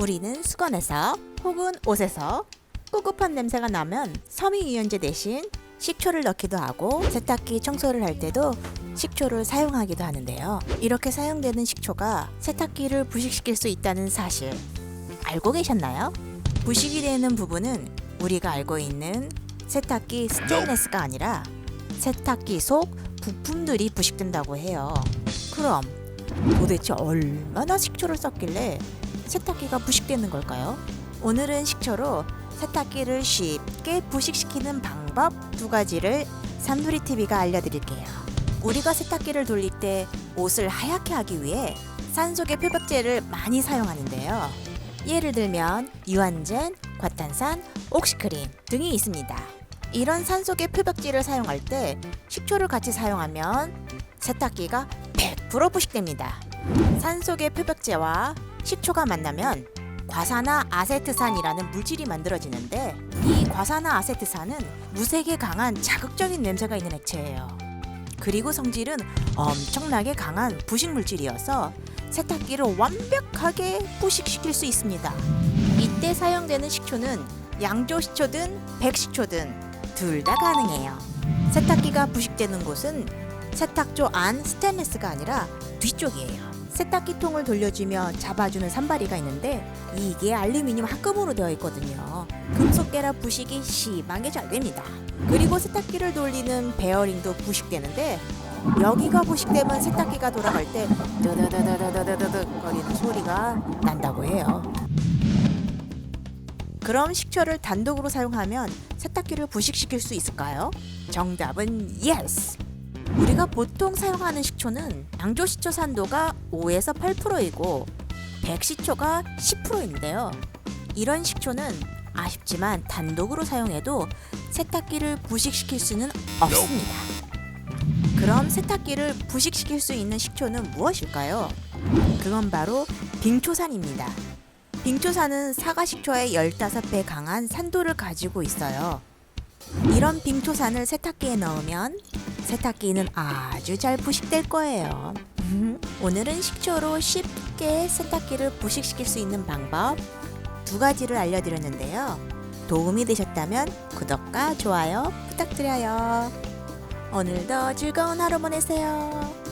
우리는 수건에서 혹은 옷에서 꿉꿉한 냄새가 나면 섬유유연제 대신 식초를 넣기도 하고 세탁기 청소를 할 때도 식초를 사용하기도 하는데요. 이렇게 사용되는 식초가 세탁기를 부식시킬 수 있다는 사실 알고 계셨나요? 부식이 되는 부분은 우리가 알고 있는 세탁기 스테인레스가 아니라 세탁기 속 부품들이 부식된다고 해요. 그럼 도대체 얼마나 식초를 썼길래 세탁기가 부식되는 걸까요? 오늘은 식초로 세탁기를 쉽게 부식시키는 방법 두 가지를 산두리 TV가 알려드릴게요. 우리가 세탁기를 돌릴 때 옷을 하얗게 하기 위해 산소계 표백제를 많이 사용하는데요. 예를 들면 유한젠, 과탄산, 옥시크림 등이 있습니다. 이런 산소계 표백제를 사용할 때 식초를 같이 사용하면 세탁기가 100% 부식됩니다. 산소계 표백제와 식초가 만나면 과산화 아세트산이라는 물질이 만들어지는데 이 과산화 아세트산은 무색에 강한 자극적인 냄새가 있는 액체예요. 그리고 성질은 엄청나게 강한 부식 물질이어서 세탁기를 완벽하게 부식시킬 수 있습니다. 이때 사용되는 식초는 양조식초든 백식초든 둘 다 가능해요. 세탁기가 부식되는 곳은 세탁조 안 스테인리스가 아니라 뒤쪽이에요. 세탁기통을 돌려주며 잡아주는 산바리가 있는데 이게 알루미늄 합금으로 되어 있거든요. 금속계라 부식이 심하게 잘 됩니다. 그리고 세탁기를 돌리는 베어링도 부식되는데 여기가 부식되면 세탁기가 돌아갈 때 드드드드드드드 거리는 소리가 난다고 해요. 그럼 식초를 단독으로 사용하면 세탁기를 부식시킬 수 있을까요? 정답은 예스! 우리가 보통 사용하는 식초는 양조식초 산도가 5에서 8%이고 백식초가 10%인데요. 이런 식초는 아쉽지만 단독으로 사용해도 세탁기를 부식시킬 수는 없습니다. 그럼 세탁기를 부식시킬 수 있는 식초는 무엇일까요? 그건 바로 빙초산입니다. 빙초산은 사과식초의 15배 강한 산도를 가지고 있어요. 이런 빙초산을 세탁기에 넣으면 세탁기는 아주 잘 부식될 거예요. 오늘은 식초로 쉽게 세탁기를 부식시킬 수 있는 방법 두 가지를 알려드렸는데요. 도움이 되셨다면 구독과 좋아요 부탁드려요. 오늘도 즐거운 하루 보내세요.